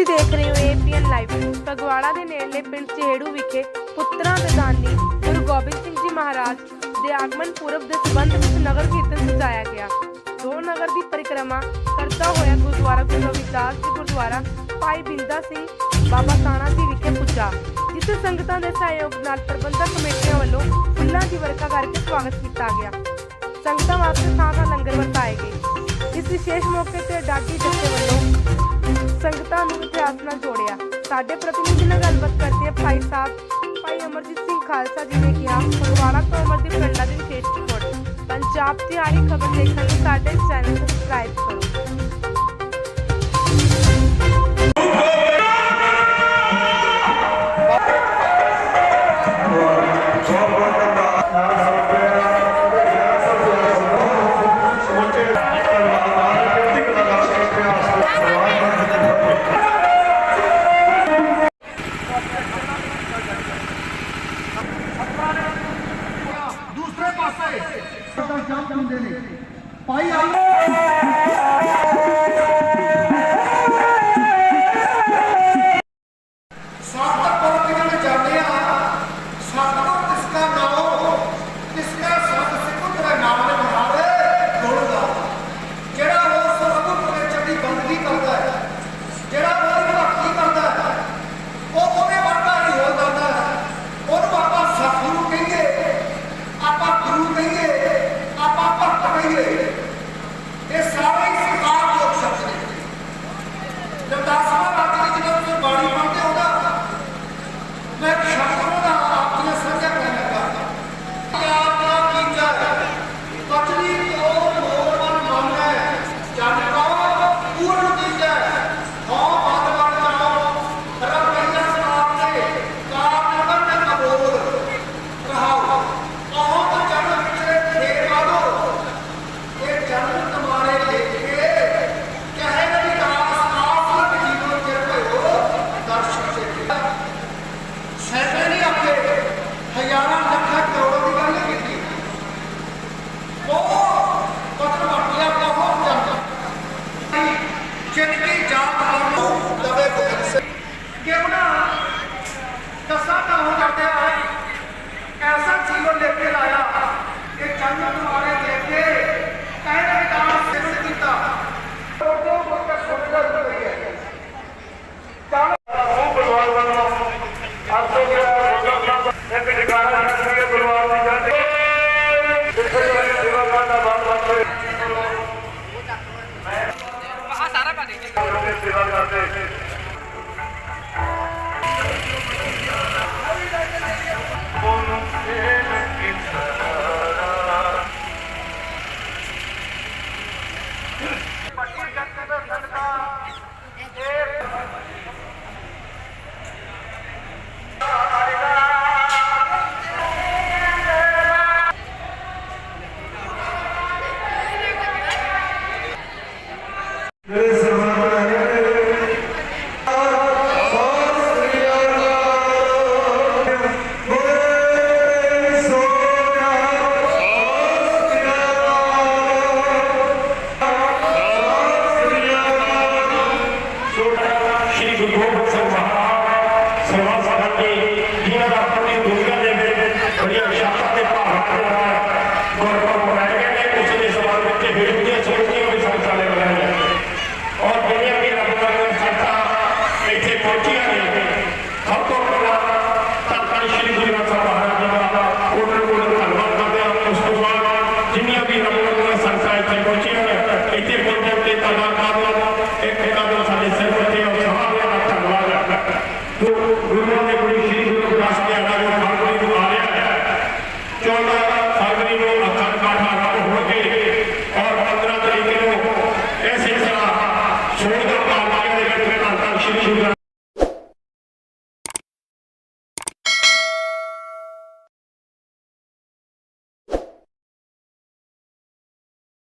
ਤੁਸੀਂ ਦੇਖ ਰਹੇ ਹੋ ਏਪੀਐਨ ਲਾਈਵ ਫਗਵਾੜਾ ਦੇ ਨੇੜਲੇ ਪਿੰਡ ਚਿਹੜੂ ਵਿਖੇ ਪੁੱਤਰਾਂ ਦੇ ਗੁਰੂ ਗੋਬਿੰਦ ਸਿੰਘ ਜੀ ਮਹਾਰਾਜ ਦੇ ਆਗਮਨ ਪੁਰਬ ਦੇ ਸਬੰਧ ਵਿੱਚ ਨਗਰ ਕੀਰਤਨ ਸਜਾਇਆ ਗਿਆ। ਦੋ ਨਗਰ ਦੀ ਪਰਿਕਰਮਾ ਕਰਦਾ ਹੋਇਆ ਗੁਰਦੁਆਰਾ ਗੁਰੂ ਰਵਿਦਾਸ ਜੀ ਗੁਰਦੁਆਰਾ ਭਾਈ ਬਿੰਦਾ ਸਿੰਘ ਬਾਬਾ ਤਾਣਾ ਜੀ ਵਿਖੇ ਪੁੱਜਾ, ਜਿੱਥੇ ਸੰਗਤਾਂ ਦੇ ਸਹਿਯੋਗ ਨਾਲ ਪ੍ਰਬੰਧਕ ਕਮੇਟੀਆਂ ਵੱਲੋਂ ਫੁੱਲਾਂ ਦੀ ਵਰਖਾ ਕਰਕੇ ਸਵਾਗਤ ਕੀਤਾ ਗਿਆ। ਸੰਗਤਾਂ ਵਾਸਤੇ ਥਾਂ ਲੰਗਰ ਵਰਤਾਏ ਗਏ। ਇਸ ਵਿਸ਼ੇਸ਼ ਮੌਕੇ ਤੇ ਡਾਕੀ ਜੱਥੇ ਵੱਲੋਂ ਸੰਤ ਨਾਲ ਜੋੜਿਆ। ਸਾਡੇ ਪ੍ਰਤੀਨਿਧੀ ਨਾਲ ਗੱਲਬਾਤ ਕਰਦੇ ਭਾਈ ਸਾਹਿਬ, ਭਾਈ ਅਮਰਜੀਤ ਸਿੰਘ ਖਾਲਸਾ ਜੀ ਨੇ ਕਿਹਾ, ਫਗਵਾੜਾ ਤੋਂ ਅਮਰਦੀਪ ਪਿੰਡਾ ਦੀ ਵਿਸ਼ੇਸ਼ ਰਿਪੋਰਟ। ਪੰਜਾਬ ਦੀ ਆਹੀ ਖਬਰ ਦੇਖਣ ਲਈ ਸਾਡੇ ਚੈਨਲ ਸਬਸਕ੍ਰਾਈਬ ਕਰੋ। जाम देने ਉਹਨਾਂ ਦਾ ਬਹੁਤ ਬਹੁਤ ਮੈਂ ਆ ਸਾਰਾ ਪਾ ਦੇ। ਸੇਵਾ ਕਰਦੇ সমাজ ঘাটে